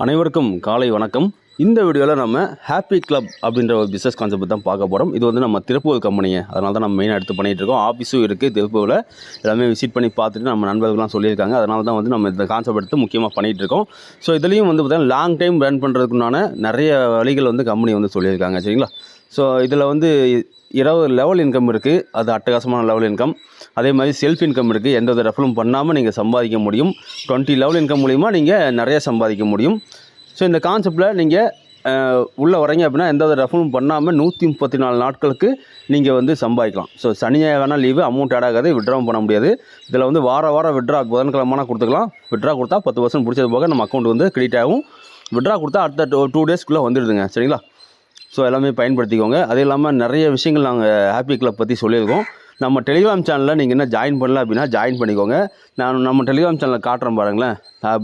அனைவருக்கும் காலை வணக்கம். இந்த வீடியோவில் நம்ம ஹாப்பி கிளப் அப்படின்ற ஒரு பிஸ்னஸ் கான்செப்ட் தான் பார்க்க போகிறோம் இது வந்து நம்ம திருப்பூர் கம்பெனியை அதனால தான் நம்ம மெயினாக எடுத்து பண்ணிகிட்டு இருக்கோம். ஆஃபீஸும் இருக்குது திருப்பூரில். எல்லாமே விசிட் பண்ணி பார்த்துட்டு நம்ம நண்பர்கள்லாம் சொல்லியிருக்காங்க. அதனால தான் வந்து நம்ம இந்த கான்செப்ட் எடுத்து முக்கியமாக பண்ணிகிட்டு இருக்கோம். ஸோ இதுலேயும் வந்து பார்த்தீங்கன்னா லாங் டைம் ரன் பண்ணுறதுக்குண்டான நிறைய வழிகள் வந்து கம்பெனி வந்து சொல்லியிருக்காங்க. சரிங்களா? ஸோ இதில் வந்து இருபது லெவல் இன்கம் இருக்குது அது அட்டகாசமான லெவல் இன்கம் அதே மாதிரி செல்ஃப் இன்கம் இருக்குது எந்த வித ரெஃபரும் பண்ணாமல் நீங்கள் சம்பாதிக்க முடியும். டுவெண்ட்டி லெவல் இன்கம் மூலிமா நீங்கள் நிறைய சம்பாதிக்க முடியும். ஸோ இந்த கான்செப்டில் நீங்கள் உள்ளே வரீங்க அப்படின்னா எந்த வித ரெஃபரும் பண்ணாமல் நூற்றி முப்பத்தி நாலு நாட்களுக்கு நீங்கள் வந்து சம்பாதிக்கலாம். ஸோ சனியாக வேணால் லீவு அமௌண்ட் ஆட் ஆகாது விட்ராவும் பண்ண முடியாது. இதில் வந்து வார வாரம் விட்ரா புதன்கிழமைனா கொடுத்துக்கலாம். விட்ரா கொடுத்தா பத்து பர்சன்ட் பிடிச்சது போக நம்ம அக்கௌண்ட் வந்து கிரெடிட் ஆகும். விட்ரா கொடுத்தா அடுத்த டூ டேஸ்க்குள்ளே வந்துடுதுங்க. சரிங்களா? ஸோ எல்லாமே பயன்படுத்திக்கோங்க. அது இல்லாமல் நிறைய விஷயங்கள் நாங்கள் ஹாப்பி கிளப் பற்றி சொல்லியிருக்கோம். நம்ம டெலிகிராம் சேனலில் நீங்கள் என்ன ஜாயின் பண்ணல அப்படின்னா ஜாயின் பண்ணிக்கோங்க. நான் நம்ம டெலிகிராம் சேனலில் காட்டுறேன் பாருங்களேன்.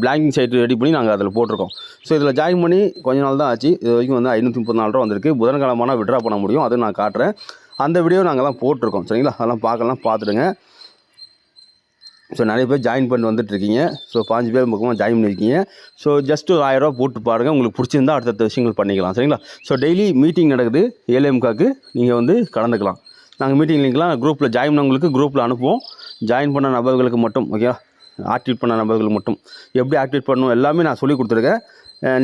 பிளாங்கிங் சைட் ரெடி பண்ணி நாங்கள் அதில் போட்டிருக்கோம். ஸோ இதில் ஜாயின் பண்ணி கொஞ்ச நாள் தான் ஆச்சு. இது வரைக்கும் வந்து ஐநூற்றி முப்பத்தி நாலு ரூபா வந்திருக்கு. புதன்கிழமான விட்ரா பண்ண முடியும். அதை நான் காட்டுறேன். அந்த வீடியோ நாங்கள் தான் போட்டிருக்கோம். சரிங்களா? அதெல்லாம் பார்க்கலாம் பார்த்துடுங்க. ஸோ நிறைய பேர் ஜாயின் பண்ணி வந்துட்டுருக்கீங்க ஸோ பாஞ்சு பேர் பக்கமாக ஜாயின் பண்ணியிருக்கீங்க ஸோ ஜஸ்ட் ஒரு ஆயிரரூவா போட்டு பாருங்கள் உங்களுக்கு பிடிச்சிருந்தா அடுத்தடுத்த விஷயங்கள் பண்ணிக்கலாம். சரிங்களா? ஸோ டெய்லி மீட்டிங் நடக்குது. ஏஎம்காக்கு நீங்கள் வந்து கலந்துக்கலாம். நாங்கள் மீட்டிங் லிங்க்லாம் குரூப்பில் ஜாயின் பண்ணவங்களுக்கு குரூப்பில் அனுப்புவோம். ஜாயின் பண்ண நபர்களுக்கு மட்டும் ஓகேவா ஆக்டிவேட் பண்ண நபர்களுக்கு மட்டும். எப்படி ஆக்டிவேட் பண்ணணும் எல்லாமே நான் சொல்லி கொடுத்துருக்கேன்.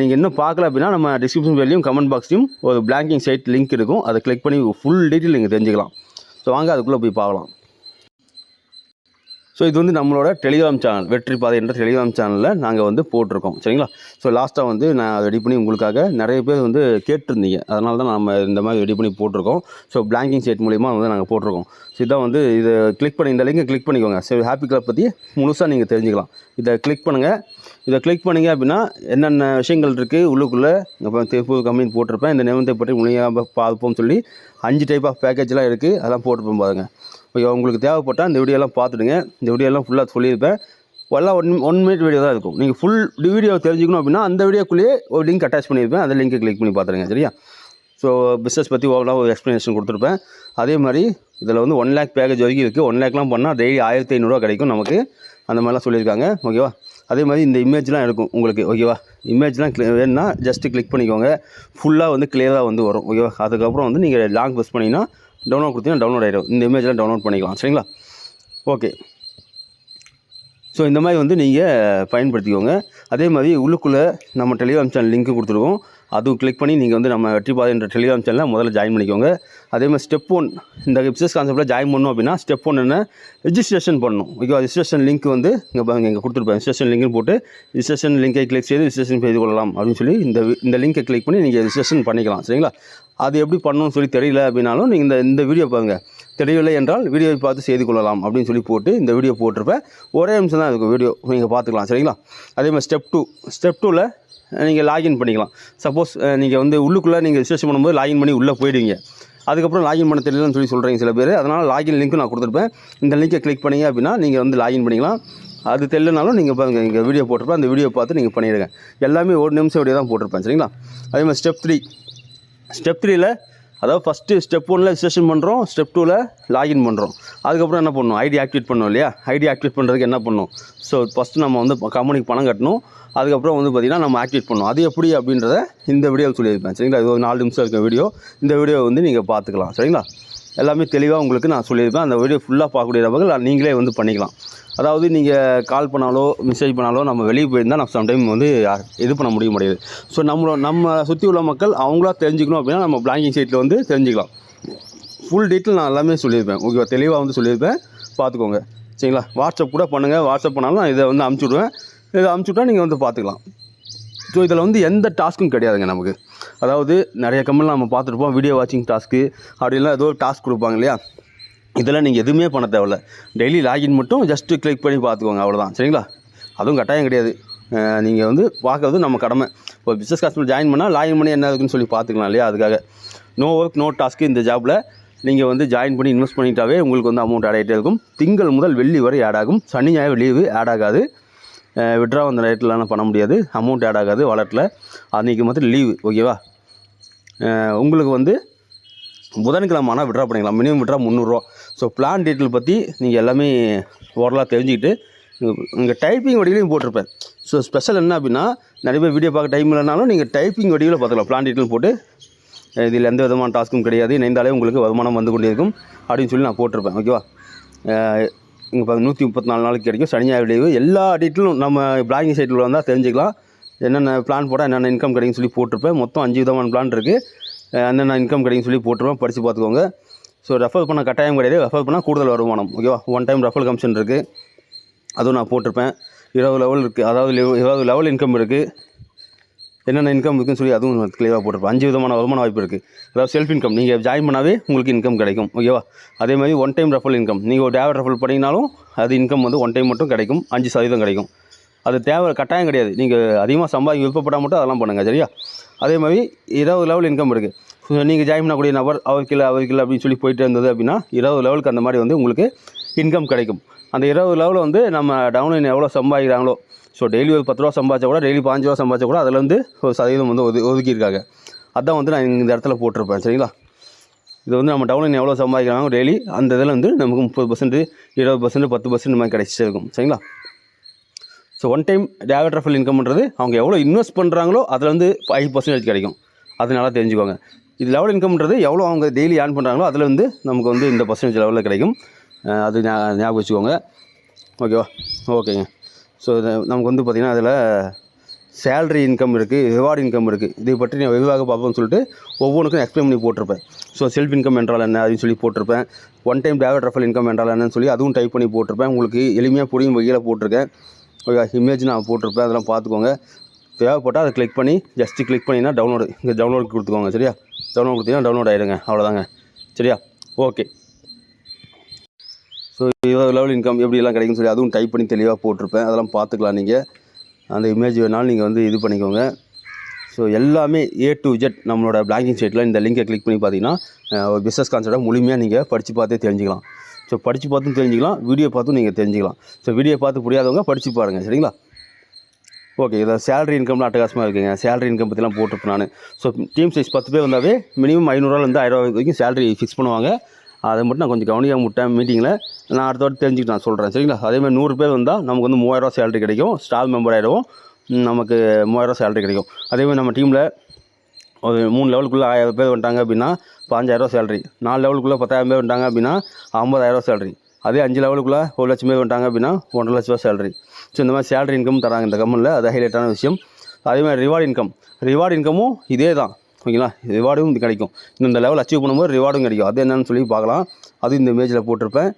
நீங்கள் இன்னும் பார்க்கல அப்படின்னா நம்ம டிஸ்கிரிப்ஷன் வேலையும் கமெண்ட் பாக்ஸ்லையும் ஒரு பிளாங்கிங் சைட் லிங்க் இருக்கும். அதை கிளிக் பண்ணி ஃபுல் டீட்டெயில் நீங்கள் தெரிஞ்சுக்கலாம். ஸோ வாங்க அதுக்குள்ளே போய் பார்க்கலாம். ஸோ இது வந்து நம்மளோட டெலிகிராம் சேனல் வெற்றி பாதை என்ற டெலிகிராம் சேனலில் நாங்கள் வந்து போட்டிருக்கோம். சரிங்களா? ஸோ லாஸ்ட்டாக வந்து நான் ரெடி பண்ணி உங்களுக்காக நிறைய பேர் வந்து கேட்டிருந்தீங்க. அதனால தான் நம்ம இந்த மாதிரி ரெடி பண்ணி போட்டிருக்கோம். ஸோ பிளாங்கிங் சேட் மூலிமா வந்து நாங்கள் போட்டிருக்கோம். ஸோ இதான் வந்து இதை கிளிக் பண்ணி இந்த லிங்கை கிளிக் பண்ணிக்கோங்க. ஸோ ஹாப்பி கிளப் பற்றி முழுசாக நீங்கள் தெரிஞ்சுக்கலாம். இதை கிளிக் பண்ணுங்கள் இதை கிளிக் பண்ணீங்க அப்படின்னா என்னென்ன விஷயங்கள் இருக்குது உள்ளுக்குள்ளே? இப்போ திருப்பூர் கம்பெனி போட்டிருப்பேன். இந்த நிறுவனத்தை பற்றி முழுமையாக பார்ப்போம்னு சொல்லி அஞ்சு டைப் ஆஃப் பேக்கேஜ்லாம் இருக்குது அதெல்லாம் போட்டிருப்பேன் பாருங்கள் ஓகே உங்களுக்கு தேவைப்பட்டால் இந்த வீடியோலாம் பார்த்துடுங்க. இந்த வீடியோலாம் ஃபுல்லாக சொல்லியிருப்பேன். எல்லாம் ஒன் ஒன் மினிட் வீடியோ தான் இருக்கும். நீங்கள் ஃபுல் வீடியோ தெரிஞ்சுக்கணும் அப்படின்னா அந்த வீடியோக்குள்ளேயே ஒரு லிங்க் அட்டாச் பண்ணியிருப்பேன். அந்த லிங்கை கிளிக் பண்ணி பார்த்துருங்க சரியா? ஸோ பிஸ்னஸ் பற்றி ஓவராக ஒரு எக்ஸ்ப்ளனேஷன் கொடுத்துருப்பேன். அதே மாதிரி இதில் வந்து ஒன் லேக் பேக்கேஜ் வரைக்கும் இருக்குது ஒன் லேக்லாம் பண்ணால் டெய்லி ஆயிரத்தி ஐநூறுரூவா கிடைக்கும் நமக்கு. அந்த மாதிரிலாம் சொல்லியிருக்காங்க. ஓகேவா அதே மாதிரி இந்த இமேஜ்லாம் இருக்கும் உங்களுக்கு ஓகேவா இமேஜ்லாம் கிளி வேணுன்னா ஜஸ்ட்டு கிளிக் பண்ணிக்கோங்க. ஃபுல்லாக வந்து கிளியராக வந்து வரும் ஓகேவா அதுக்கப்புறம் வந்து நீங்கள் லாங் ப்ரெஸ் பண்ணிங்கன்னா டவுன்லோட் கொடுத்தீங்கன்னா டவுன்லோட் ஆகிடும் இந்த இமேஜ்லாம் டவுன்லோட் பண்ணிக்கலாம் சரிங்களா? ஓகே ஸோ இந்த மாதிரி வந்து நீங்கள் பயன்படுத்திக்கோங்க. அதே மாதிரி உள்ளுக்குள்ளே நம்ம டெலிகிராம் சேனல் லிங்க்கு கொடுத்துருவோம் அதுவும் கிளிக் பண்ணி நீங்கள் வந்து நம்ம வெற்றி பாதை என்ற டெலிகிராம் சேனலில் முதல்ல ஜாயின் பண்ணிக்கோங்க. அதே மாதிரி ஸ்டெப் ஒன் இந்த பிஸ்னஸ் கான்செப்ட்டில் ஜாயின் பண்ணணும் அப்படின்னா ஸ்டெப் ஒன் என்ன? ரிஜிஸ்ட்ரேஷன் பண்ணணும். ஓகேவா ரிஜிஸ்ட்ரேஷன் லிங்க் வந்து இங்கே பாருங்க இங்கே கொடுத்துருப்பேன். ரிஜிஸ்ட்ரேஷன் லிங்க்னு போட்டு ரிஜிஸ்ட்ரேஷன் லிங்கை கிளிக் செய்து ரிஜிஸ்ட்ரேஷன் செய்து கொள்ளலாம் அப்படின்னு சொல்லி இந்த இந்த லிங்கை கிளிக் பண்ணி நீங்கள் ரிஜிஸ்ட்ரேஷன் பண்ணிக்கலாம். சரிங்களா? அது எப்படி பண்ணணும்னு சொல்லி தெரியல அப்படின்னாலும் நீங்கள் இந்த இந்த வீடியோ பாருங்கள் தெரியவில்லை என்றால் வீடியோவை பார்த்து செய்து கொள்ளலாம் அப்படின்னு சொல்லி போட்டு இந்த வீடியோ போட்டிருப்பேன். ஒரே நிமிஷம் தான் இருக்கும் வீடியோ நீங்கள் பார்த்துக்கலாம். சரிங்களா? அதே மாதிரி ஸ்டெப் டூ ஸ்டெப் டூவில் நீங்கள் லாகின் பண்ணிக்கலாம். சப்போஸ் நீங்கள் வந்து உள்ளுக்குள்ளே நீங்கள் ரிஜிஸ்ட்ரேஷன் பண்ணும்போது லாகின் பண்ணி உள்ளே போயிடுவீங்க. அதுக்கப்புறம் லாகின் பண்ண தெரியலன்னு சொல்லி சொல்கிறீங்க சில பேர். அதனால் லாகின் லிங்க்கும் நான் கொடுத்துருப்பேன். இந்த லிங்கை கிளிக் பண்ணிங்க அப்படின்னா நீங்கள் வந்து லாகின் பண்ணிக்கலாம். அது தெரியலனாலும் நீங்கள் பாருங்க இங்கே வீடியோ போட்டிருப்பேன். அந்த வீடியோ பார்த்து நீங்கள் பண்ணிடுங்க. எல்லாமே ஒரு நிமிஷம் வீடியோ தான் போட்டிருப்பேன் சரிங்களா? அதே மாதிரி ஸ்டெப் த்ரீ ஸ்டெப் த்ரீல அதாவது ஃபஸ்ட்டு ஸ்டெப் ஒனில் ரிஜிஸ்ட்ரேஷன் பண்ணுறோம் ஸ்டெப் டூவில் லாகின் பண்ணுறோம் அதுக்கப்புறம் என்ன பண்ணணும் ஐடி ஆக்டிவேட் பண்ணோம் இல்லையா? ஐடி ஆக்டிவேட் பண்ணுறதுக்கு என்ன பண்ணணும் ஸோ ஃபஸ்ட்டு நம்ம வந்து கம்பெனிக்கு பணம் கட்டணும். அதுக்கப்புறம் வந்து பார்த்திங்கன்னா நம்ம ஆக்டிவேட் பண்ணணும். அது எப்படி அப்படின்றத இந்த வீடியோவில் சொல்லியிருப்பேன். சரிங்களா? இது ஒரு நாலு நிமிஷம் இருக்க வீடியோ இந்த வீடியோ வந்து நீங்கள் பார்த்துக்கலாம். சரிங்களா? எல்லாமே தெளிவாக உங்களுக்கு நான் சொல்லியிருப்பேன். அந்த வீடியோ ஃபுல்லாக பார்க்கக்கூடிய நபர்கள் நீங்களே வந்து பண்ணிக்கலாம். அதாவது நீங்கள் கால் பண்ணாலோ மெசேஜ் பண்ணாலோ நம்ம வெளியே போயிருந்தால் நம்ம சம்டைம் வந்து இது பண்ண முடிய முடியாது ஸோ நம்மளோட நம்ம சுற்றி உள்ள மக்கள் அவங்களா தெரிஞ்சுக்கணும் அப்படின்னா நம்ம பிளாங்கிங் சைட்டில் வந்து தெரிஞ்சுக்கலாம். ஃபுல் டீட்டெயில் நான் எல்லாமே சொல்லியிருப்பேன். ஓகேவா? தெளிவாக வந்து சொல்லியிருப்பேன். பார்த்துக்கோங்க. சரிங்களா? வாட்ஸ்அப் கூட பண்ணுங்கள் வாட்ஸ்அப் பண்ணாலும் நான் இதை வந்து அமுச்சு விடுவேன். இதை அமுச்சு விட்டா நீங்கள் வந்து பார்த்துக்கலாம். ஸோ இதில் வந்து எந்த டாஸ்க்கும் கிடையாதுங்க நமக்கு. அதாவது நிறைய கம்பெனியில் நம்ம பார்த்துருப்போம் வீடியோ வாட்சிங் டாஸ்க்கு அப்படிலாம் ஏதோ ஒரு டாஸ்க் கொடுப்பாங்க இல்லையா? இதெல்லாம் நீங்கள் எதுவுமே பண்ண தேவையில்ல. டெய்லி லாகின் மட்டும் ஜஸ்ட்டு கிளிக் பண்ணி பார்த்துக்கோங்க. அவ்வளோதான் சரிங்களா? அதுவும் கட்டாயம் கிடையாது. நீங்கள் வந்து பார்க்கறது நம்ம கடமை. இப்போ பிஸ்னஸ் கஸ்டமர் ஜாயின் பண்ணால் லாகின் பண்ணி என்ன இருக்குன்னு சொல்லி பார்த்துக்கலாம் இல்லையா? அதுக்காக. நோ ஒர்க் நோ டாஸ்க்கு இந்த ஜாப்பில் நீங்கள் வந்து ஜாயின் பண்ணி இன்வெஸ்ட் பண்ணிட்டாவே உங்களுக்கு வந்து அமௌண்ட் ஆட் ஆகிட்டே இருக்கும். திங்கள் முதல் வெள்ளி வரை ஆட் ஆகும். சனி ஞாயிறு லீவு ஆட் ஆகாது. விட்ரா அந்த ரேட்லலாம் பண்ண முடியாது. அமௌண்ட் ஆட் ஆகாது வாலெட்டில் அன்றைக்கி மட்டும் லீவு ஓகேவா உங்களுக்கு வந்து புதன்கிழமை ஆனால் விட்ரா பண்ணிக்கலாம். மினிமம் விட்ரா முந்நூறுரூவா ஸோ பிளான் டீட்டெயில் பற்றி நீங்கள் எல்லாமே ஓரலாக தெரிஞ்சுக்கிட்டு இங்கே டைப்பிங் வடிவிலையும் போட்டிருப்பேன். ஸோ ஸ்பெஷல் என்ன அப்படின்னா நிறைய பேர் வீடியோ பார்க்க டைம் இல்லைனாலும் நீங்கள் டைப்பிங் வடிவில் பார்த்துக்கலாம். பிளான் டீட்டெயில் போட்டு இதில் எந்த விதமான டாஸ்க்கும் கிடையாது. இணைந்தாலே உங்களுக்கு வருமானம் வந்து கொண்டிருக்கும். அப்படின்னு சொல்லி நான் போட்டிருப்பேன். ஓகேவா? இங்கே நூற்றி முப்பத்தி நாலு நாளைக்கு கிடைக்கும். சனி ஞாயிறு லீவு எல்லா டீட்டெயிலும் நம்ம பிளாகிங் சைட்டில் வந்தால் தெரிஞ்சுக்கலாம். என்னென்ன பிளான் போட்டால் என்னென்ன இன்கம் கிடைக்குன்னு சொல்லி போட்டிருப்பேன். மொத்தம் அஞ்சு விதமான பிளான் இருக்குது என்னென்ன இன்கம் கிடைக்குன்னு சொல்லி போட்டிருப்பேன். படித்து பார்த்துக்கோங்க. ஸோ ரெஃபர் பண்ண கட்டாயம் கிடையாது. ரெஃபர் பண்ணால் கூடுதல் வருமானம். ஓகேவா? ஒன் டைம் ரெஃபர் கமிஷன் இருக்குது அதுவும் நான் போட்டிருப்பேன். இருபது லெவல் இருக்குது அதாவது இருபது லெவல் இன்கம் இருக்குது என்னென்ன இன்கம் இருக்குன்னு சொல்லி அதுவும் கிளியராக போட்டிருப்போம். அஞ்சு விதமான வருமான வாய்ப்பு இருக்குது அதாவது செல்ஃப் இன்கம் நீங்கள் ஜாயின் பண்ணாவே உங்களுக்கு இன்கம் கிடைக்கும். ஓகேவா அதே மாதிரி ஒன் டைம் ரெஃபல் இன்கம் நீங்கள் ஒரு டேவர் ரெஃபல் பண்ணிங்கனாலும் அது இன்கம் வந்து ஒன் டைம் மட்டும் கிடைக்கும். அஞ்சு சதவீதம் கிடைக்கும். அது தேவை கட்டாயம் கிடையாது. நீங்கள் அதிகமாக சம்பாதிக்க விருப்பப்படாம மட்டும் அதெல்லாம் பண்ணுங்கள் சரியா? அதே மாதிரி இருபது லெவல் இன்கம் இருக்குது நீங்கள் ஜாயின் பண்ணக்கூடிய நபர் அவருக்கு இல்லை அவருக்கு இல்லை அப்படின்னு சொல்லி போயிட்டு இருந்தது அப்படின்னா இருபது லெவலுக்கு அந்த மாதிரி வந்து உங்களுக்கு இன்கம் கிடைக்கும். அந்த இருபது லெவலில் வந்து நம்ம டவுன்லைன் எவ்வளோ சம்பாதிக்கிறாங்களோ ஸோ டெய்லி ஒரு பத்து ரூபா சம்பாதிச்சா கூட டெய்லி பாஞ்சு ரூபா சம்பாதிச்சா கூட அதில் வந்து ஒரு சதவீதம் வந்து ஒது ஒதுக்கியிருக்காங்க. அதான் வந்து நான் இந்த இடத்துல போட்டிருப்பேன் சரிங்களா? இது வந்து நம்ம டவுன்லைன் எவ்வளோ சம்பாதிக்கிறாங்க டெய்லி அந்த இதில் வந்து நமக்கு முப்பது பர்சன்ட் இருபது பர்சன்ட் பத்து பர்சன்ட் மாதிரி கிடைச்சிட்டே இருக்கும் சரிங்களா? ஸோ ஒன் டைம் டேவட் ரஃபல் இன்கம்ன்றது அவங்க எவ்வளோ இன்வெஸ்ட் பண்ணுறாங்களோ அதில் வந்து ஃபைவ் பர்சன்டேஜ் கிடைக்கும். அது நல்லா தெரிஞ்சுக்கோங்க. இது லெவல் இன்கம்ன்றது எவ்வளோ அவங்க டெய்லி ஏர்ன் பண்ணுறாங்களோ அதில் வந்து நமக்கு வந்து இந்த பர்சன்டேஜ் லெவலில் கிடைக்கும். அது ஞாபகம் வச்சுக்கோங்க. ஓகேவா ஓகேங்க ஸோ நமக்கு வந்து பார்த்திங்கன்னா அதில் சேல்ரி இன்கம் இருக்குது ரிவார்டு இன்கம் இருக்குது இதை பற்றி நான் வெகுவாக பார்ப்போம்னு சொல்லிட்டு ஒவ்வொன்றுக்கும் எக்ஸ்பிளைன் பண்ணி போட்டிருப்பேன். ஸோ செல்ஃப் இன்கம் என்றால் என்ன? அப்படின்னு சொல்லி போட்டிருப்பேன். ஒன் டைம் டேவட் ரெஃபல் இன்கம் என்றால் என்னன்னு சொல்லி அதுவும் டைப் பண்ணி போட்டிருப்பேன். உங்களுக்கு எளிமையாக புரியும் வகையில் போட்டிருக்கேன். ஓகே இமேஜ் நான் போட்டிருப்பேன். அதெல்லாம் பார்த்துக்கோங்க. தேவைப்பட்டால் அதை கிளிக் பண்ணி ஜஸ்ட்டு கிளிக் பண்ணிங்கன்னா டவுன்லோடு இங்கே டவுன்லோட் கொடுத்துக்கோங்க. சரியா? டவுன்லோட் கொடுத்தீங்கன்னா டவுன்லோட் ஆகிடுங்க அவ்வளோதாங்க சரியா? ஓகே ஸோ இவ்வளோ லெவல் இன்கம் எப்படிலாம் கிடைக்கும் சொல்லி அதுவும் டைப் பண்ணி தெளிவாக போட்டிருப்பேன். அதெல்லாம் பார்த்துக்கலாம் நீங்கள் அந்த இமேஜ் வேணாலும் நீங்கள் வந்து இது பண்ணிக்கோங்க. ஸோ எல்லாமே ஏ டு ஜெட் நம்மளோட பிளாங்கிங் சைட்டில் இந்த லிங்கை கிளிக் பண்ணி பார்த்தீங்கன்னா ஒரு பிஸ்னஸ் கான்செப்டாக முழுமையாக நீங்கள் படித்து பார்த்தே தெரிஞ்சுக்கலாம். ஸோ படித்து பார்த்தும் தெரிஞ்சுக்கலாம் வீடியோ பார்த்தும் நீங்கள் தெரிஞ்சுக்கலாம். ஸோ வீடியோ பார்த்து புரியாதவங்க படித்து பாருங்கள் சரிங்களா? ஓகே இதை சேலரி இன்கம்லாம் அட்டகாசமாக இருக்குங்க. சேலரி இன்கம் பற்றிலாம் போட்டிருப்பேன் நான். ஸோ டீம் சைஸ் பத்து பேர் வந்தாவே மினிமம் ஐநூறுரூவாலேருந்து ஆயிரம் ரூபாய் வரைக்கும் சேலரி ஃபிக்ஸ் பண்ணுவாங்க. அதை மட்டும் நான் கொஞ்சம் கவனிக்க முட்டேன் மீட்டிங்கில் நான் அடுத்த வாட்டி தெரிஞ்சுக்கிட்டு நான் சொல்கிறேன் சரிங்களா? அதேமாதிரி நூறு பேர் வந்தால் நமக்கு வந்து மூவாயிரரூவா சேலரி கிடைக்கும். ஸ்டாஃப் மெம்பர் ஆகிடுவோம் நமக்கு மூவாயிரரூவா சேலரி கிடைக்கும். அதேமாதிரி நம்ம டீமில் ஒரு மூணு லெவலுக்குள்ளே ஆயிரம் பேர் வந்துட்டாங்க அப்படின்னா பாஞ்சாயிரரூவா சேலரி நாலு லெவலுக்குள்ளே பத்தாயிரம் பேர் வந்துட்டாங்க அப்படின்னா ஐம்பதாயிரரூவா சேலரி அதே அஞ்சு லெவலுக்குள்ளே ஒரு லட்சம் பேர் வந்துட்டாங்க அப்படின்னா ஒன்றரை லட்ச ரூபா சேலரி ஸோ இந்த மாதிரி சேலரி இன்கம் தராங்க இந்த கம்பெனியில் அது ஹைலைட்டான விஷயம். அதே மாதிரி ரிவார்டு இன்கம் ரிவார்டு இன்கமும் இதே தான் ஓகேங்களா? ரிவார்டும் இது கிடைக்கும். இந்த லெவல் அச்சீவ் பண்ணும்போது ரிவார்டும் கிடைக்கும். அது என்னென்னு சொல்லி பார்க்கலாம். அது இந்த இமேஜில் போட்டிருப்பேன்.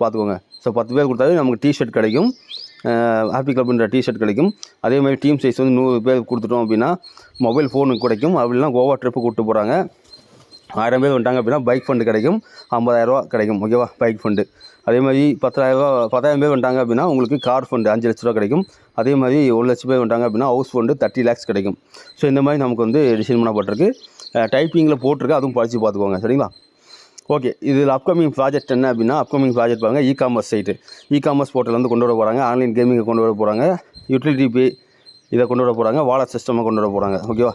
பார்த்துக்கோங்க. ஸோ பத்து பேர் கொடுத்தாவே நமக்கு டிஷர்ட் கிடைக்கும். ஹாப்பி கிளப்ன்ற டிஷர்ட் கிடைக்கும். அதே மாதிரி டீம் சைஸ் வந்து நூறு பேர் கொடுத்துட்டோம் அப்படின்னா மொபைல் ஃபோனுக்கு கிடைக்கும். அப்படின்னா கோவா ட்ரிப்பு கூப்பிட்டு போகிறாங்க ஆயிரம் பேர் வந்துட்டாங்க அப்படின்னா பைக் ஃபண்டு கிடைக்கும். ஐம்பதாயிரரூவா கிடைக்கும். ஓகேவா பைக் ஃபண்டு அதே மாதிரி பத்தாயிரரூவா பத்தாயிரம் பேர் வந்துட்டாங்க அப்படின்னா உங்களுக்கு கார் ஃபண்டு அஞ்சு லட்ச ரூபா கிடைக்கும். அதே மாதிரி ஒரு லட்சம் பேர் வந்துட்டாங்க அப்படின்னா ஹவுஸ் ஃபண்டு தேர்ட்டி லேக்ஸ் கிடைக்கும். ஸோ இந்த மாதிரி நமக்கு வந்து டிசைன் பண்ணப்பட்டிருக்கு. டைப்பிங்கில் போட்டிருக்கு. அதுவும் படித்து பார்த்துக்கோங்க. சரிங்களா? ஓகே இதில் அப்கமிங் ப்ராஜெக்ட் என்ன அப்படின்னா அப்கமிங் ப்ராஜெக்ட் பாருங்க e commerce site e commerce portal வந்து கொண்டு வர போகிறாங்க ஆன்லைன் கேமிங்கை கொண்டு வர போகிறாங்க யூட்டிலிட்டி பே இதை கொண்டு வர போகிறாங்க வாலெட் சிஸ்டமாக கொண்டு வர போகிறாங்க ஓகேவா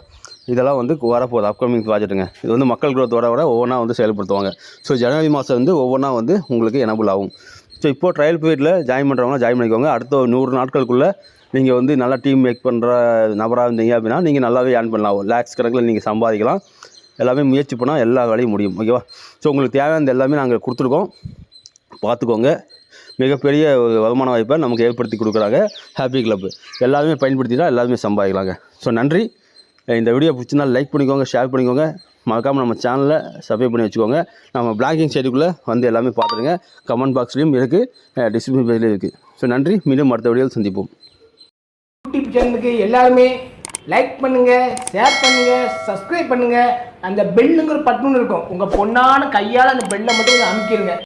இதெல்லாம் வந்து வரப்போகுது அப்கமிங் ப்ராஜெக்ட்டுங்க இது வந்து மக்கள் குரோத்தோட வர ஒவ்வொன்றா வந்து செயல்படுத்துவாங்க. ஸோ ஜனவரி மாதம் வந்து ஒவ்வொன்றா வந்து உங்களுக்கு எனபிள் ஆகும். ஸோ இப்போது ட்ரையல் பீரியடில் ஜாயின் பண்ணுறவங்க ஜாயின் பண்ணிக்கோங்க. அடுத்த ஒரு நூறு நாட்களுக்குள்ளே நீங்கள் வந்து நல்லா டீம் மேக் பண்ணுற நபராக இருந்தீங்க அப்படின்னா நீங்கள் நல்லாவே ஏர்ன் பண்ணலாம். லேக்ஸ் கணக்கில் நீங்கள் சம்பாதிக்கலாம். எல்லாமே முயற்சி பண்ணால் எல்லா வேலையும் முடியும். ஓகேவா ஸோ உங்களுக்கு தேவையானது எல்லாமே நாங்கள் கொடுத்துருக்கோம். பார்த்துக்கோங்க. மிகப்பெரிய ஒரு வருமான வாய்ப்பை நமக்கு ஏற்படுத்தி கொடுக்குறாங்க. ஹாப்பி கிளப் எல்லாருமே பயன்படுத்தினா எல்லாருமே சம்பாதிக்கலாங்க. ஸோ நன்றி. இந்த வீடியோ பிடிச்சிருந்தா லைக் பண்ணிக்கோங்க ஷேர் பண்ணிக்கோங்க. மறக்காமல் நம்ம சேனலை சப்ஸ்கிரைப் பண்ணி வச்சுக்கோங்க. நம்ம பிளாகிங் சைடுக்குள்ளே வந்து எல்லாமே பார்த்துருங்க கமெண்ட் பாக்ஸ்லேயும் இருக்குது டிஸ்கிரிப்ஷன் பேஜ்லேயும் இருக்குது ஸோ நன்றி. மீண்டும் அடுத்த வீடியோவில் சந்திப்போம். யூடியூப் சேனலுக்கு எல்லாருமே லைக் பண்ணுங்கள் ஷேர் பண்ணுங்கள் சப்ஸ்கிரைப் பண்ணுங்கள் அந்த பெல்லுங்கிற பட்டுன்னு இருக்கும். உங்கள் பொண்ணான கையால் அந்த பெல்லை மட்டும் அமைக்கிருங்க.